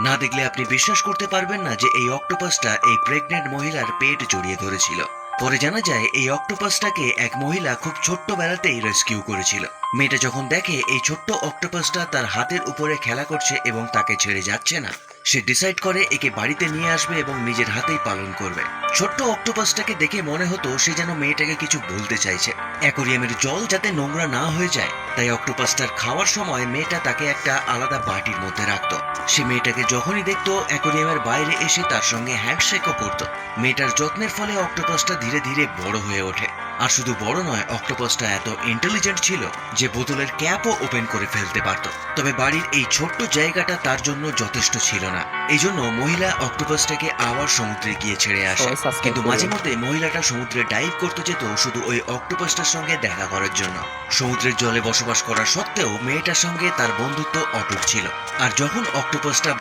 না দেখলে আপনি বিশ্বাস করতে পারবেন না যে এই অক্টোপাসটা এই প্রেগনেন্ট মহিলার পেট জড়িয়ে ধরেছিল। পরে জানা যায় এই অক্টোপাসটাকে এক মহিলা খুব ছোট্ট বেলাতেই রেস্কিউ করেছিল। মেয়েটা যখন দেখে এই ছোট্ট অক্টোপাসটা তার হাতের উপরে খেলা করছে এবং তাকে ছেড়ে যাচ্ছে না। সে ডিসাইড করে একে বাড়িতে নিয়ে আসবে এবং নিজের হাতেই পালন করবে। ছোট্ট অক্টোপাসটাকে দেখে মনে হতো সে যেন মেয়েটাকে কিছু বলতে চাইছে। অ্যাকোরিয়ামের জল যাতে নোংরা না হয়ে যায়, তাই অক্টোপাসটার খাওয়ার সময় মেয়েটা তাকে একটা আলাদা বাটির মধ্যে রাখতো। সে মেয়েটাকে যখনই দেখতো, অ্যাকোরিয়ামের বাইরে এসে তার সঙ্গে হ্যান্ডশেকও করতো। মেয়েটার যত্নের ফলে অক্টোপাসটা ধীরে ধীরে বড় হয়ে ওঠে। আর শুধু বড় নয় অক্টোপাসটা এত ইন্টেলিজেন্ট ছিল যে বোতলের ক্যাপও ওপেন করে ফেলতে পারত। তবে বাড়ির এই ছোট্ট জায়গাটা তার জন্য যথেষ্ট ছিল না। এই জন্য মহিলা অক্টোপাসটাকে আবার সমুদ্রে গিয়ে ছেড়ে আসে। কিন্তু মাঝে মধ্যে মহিলাটা সমুদ্রে ডাইভ করতে যেত শুধু ওই অক্টোপাসটার সঙ্গে দেখা করার জন্য। সমুদ্রের জলে বসবাস করা সত্ত্বেও মেয়েটার সঙ্গে তার বন্ধুত্ব অটুট ছিল। আর যখন অক্টোপাসটা